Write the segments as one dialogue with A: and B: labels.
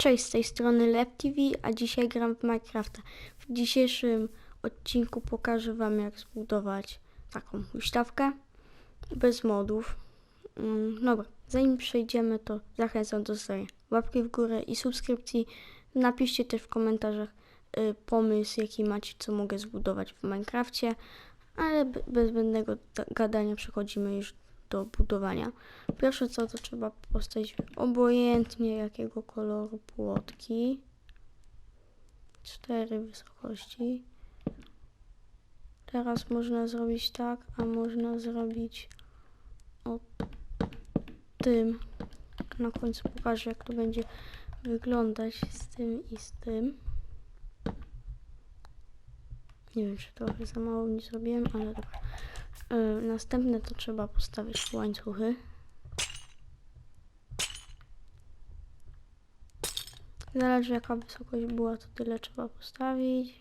A: Cześć, z tej strony LepTV, a dzisiaj gram w Minecrafta. W dzisiejszym odcinku pokażę Wam jak zbudować taką huśtawkę bez modów. Mm, dobra, zanim przejdziemy to zachęcam do zostawienia łapki w górę i subskrypcji. Napiszcie też w komentarzach y, pomysł jaki macie, co mogę zbudować w Minecrafcie, ale be- bez zbędnego gadania przechodzimy już do budowania. Pierwsze co to trzeba postawić obojętnie jakiego koloru płotki. Cztery wysokości. Teraz można zrobić tak, a można zrobić o tym. Na końcu pokażę jak to będzie wyglądać z tym i z tym. Nie wiem, czy trochę za mało nie zrobiłem, ale dobra. Y, Następne to trzeba postawić łańcuchy. Zależy jaka wysokość była, to tyle trzeba postawić.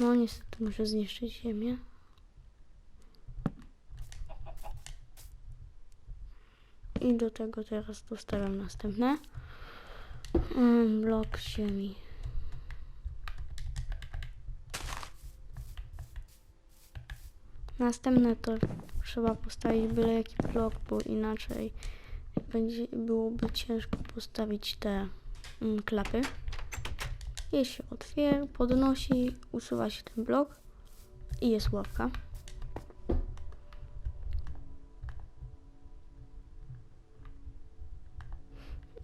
A: No niestety muszę zniszczyć ziemię. I do tego teraz dostawiam następne. Blok ziemi. Następne to trzeba postawić byle jaki blok, bo inaczej będzie, byłoby ciężko postawić te mm, klapy. Je się otwiera, podnosi, usuwa się ten blok i jest łapka.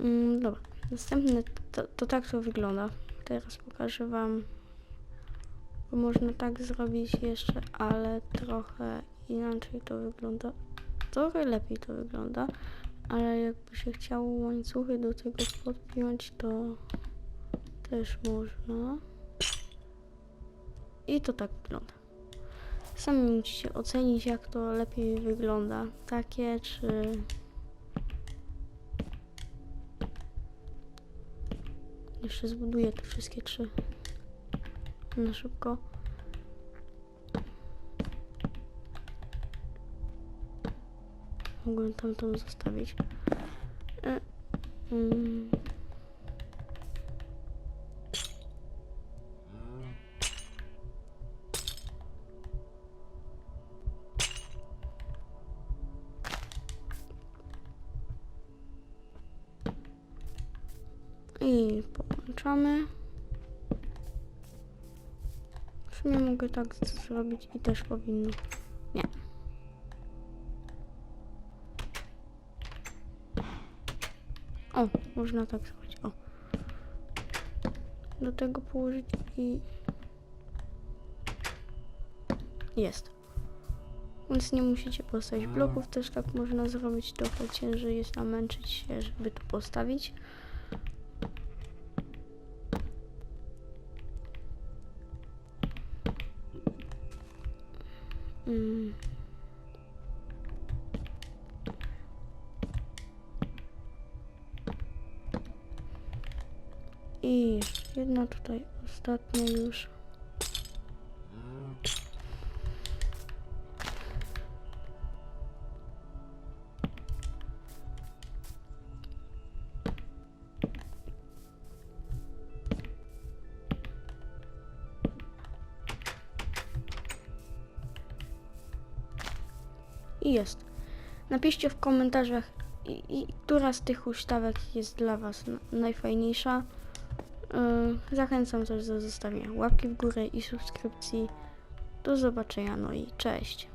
A: Mm, dobra, następne to, to tak to wygląda. Teraz pokażę Wam można tak zrobić jeszcze, ale trochę inaczej to wygląda. Trochę lepiej to wygląda, ale jakby się chciało łańcuchy do tego podpiąć, to też można. I to tak wygląda. Sami musicie ocenić, jak to lepiej wygląda. Takie czy. Jeszcze zbuduję te wszystkie trzy na szybko. Mogłem tamtą zostawić. E, mm. I połączamy. W sumie mogę tak zrobić i też powinno. Nie. O, można tak zrobić. O. Do tego położyć i. Jest. Więc nie musicie postawić bloków, też tak można zrobić. Trochę ciężej jest namęczyć się, żeby to postawić. Mm. I jeszcze jedna tutaj ostatnia już. I jest. Napiszcie w komentarzach, i, i, która z tych huśtawek jest dla Was na, najfajniejsza. Yy, zachęcam też do zostawienia łapki w górę i subskrypcji. Do zobaczenia, no i cześć.